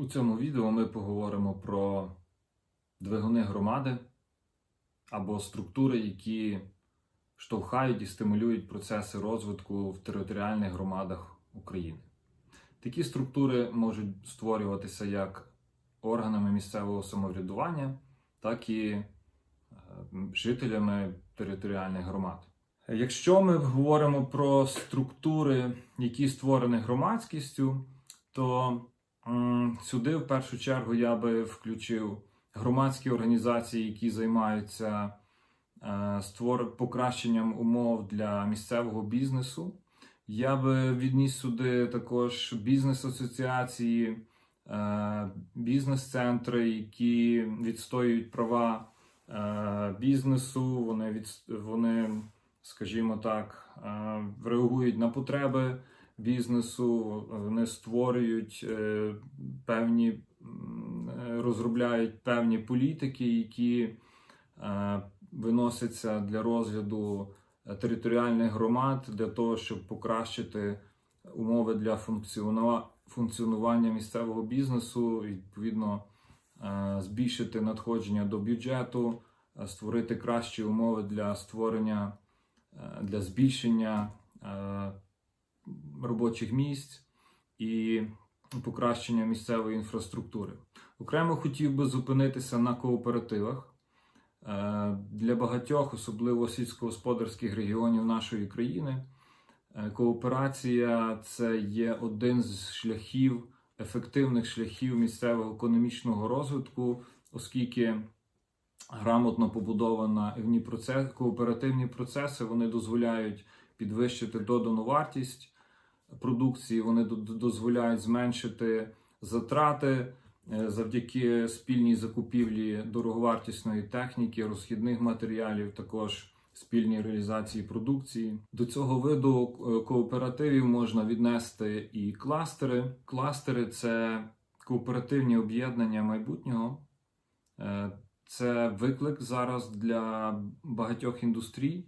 У цьому відео ми поговоримо про двигуни громади або структури, які штовхають і стимулюють процеси розвитку в територіальних громадах України. Такі структури можуть створюватися як органами місцевого самоврядування, так і е, жителями територіальних громад. Якщо ми говоримо про структури, які створені громадськістю, то сюди в першу чергу я би включив громадські організації, які займаються е, створ... покращенням умов для місцевого бізнесу. Я би відніс сюди також бізнес-асоціації, е, бізнес-центри, які відстоюють права е, бізнесу. Вони від... вони, скажімо так, реагують на потреби бізнесу, вони створюють е, певні, е, розробляють певні політики, які е, виносяться для розгляду територіальних громад для того, щоб покращити умови для функціонування місцевого бізнесу, відповідно збільшити надходження до бюджету, створити кращі умови для створення, для збільшення робочих місць і покращення місцевої інфраструктури. Окремо хотів би зупинитися на кооперативах. Е, Для багатьох, особливо сільськогосподарських регіонів нашої країни, е, кооперація це є один з шляхів, ефективних шляхів місцевого економічного розвитку, оскільки грамотно побудовані кооперативні процеси вони дозволяють підвищити додану вартість продукції, вони до- до- дозволяють зменшити затрати е, завдяки спільній закупівлі дороговартісної техніки, розхідних матеріалів, також спільній реалізації продукції. До цього виду е, кооперативів можна віднести і кластери. Кластери це кооперативні об'єднання майбутнього. Е, Це виклик зараз для багатьох індустрій.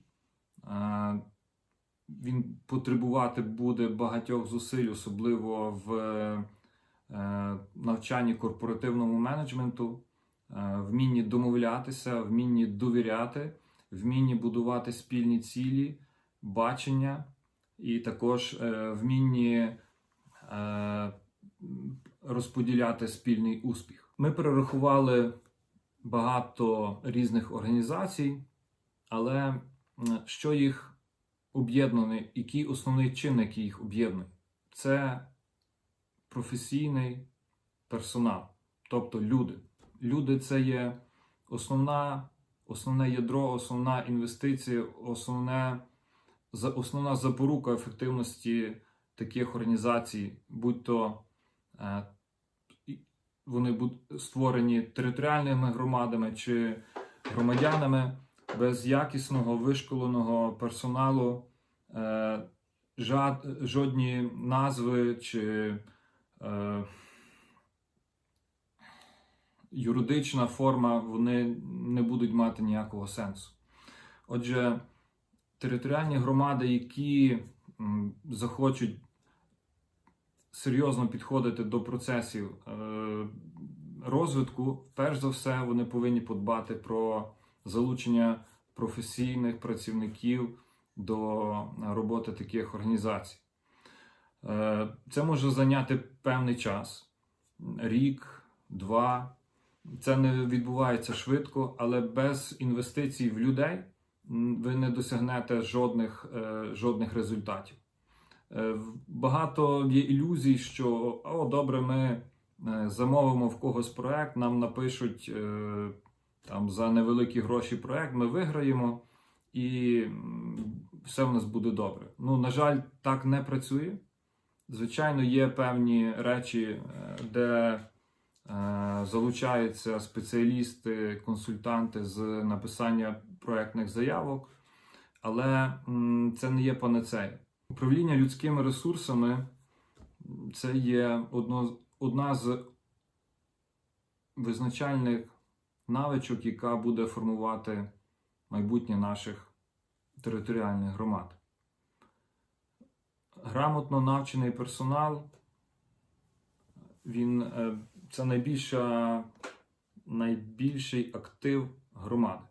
Е, Він потребувати буде багатьох зусиль, особливо в е, навчанні корпоративному менеджменту, е, вмінні домовлятися, вмінні довіряти, вмінні будувати спільні цілі, бачення і також е, вмінні е, розподіляти спільний успіх. Ми перерахували багато різних організацій, але що їх об'єднує, які основні чинники їх об'єднують? Це професійний персонал, тобто люди. Люди це є основна, основне ядро, основна інвестиція, основне, основна запорука ефективності таких організацій, будь то е, вони будуть створені територіальними громадами чи громадянами без якісного вишколеного персоналу. Е, жодні назви чи е, юридична форма вони не будуть мати ніякого сенсу. Отже, територіальні громади, які захочуть серйозно підходити до процесів е, розвитку, перш за все, вони повинні подбати про залучення професійних працівників до роботи таких організацій. Е, Це може зайняти певний час рік, два. Це не відбувається швидко, але без інвестицій в людей ви не досягнете жодних, е, жодних результатів. Е, Багато є ілюзій, що о, добре, ми замовимо в когось проект, нам напишуть там за невеликі гроші проект, ми виграємо і все в нас буде добре. Ну, на жаль, так не працює. Звичайно, є певні речі, е, де е, залучаються спеціалісти, консультанти з написання проектних заявок, але це не є панацея. Управління людськими ресурсами це є одно, одна з визначальних навичок, яка буде формувати майбутнє наших територіальних громад. Грамотно навчений персонал, він е, це найбільша, найбільший актив громади.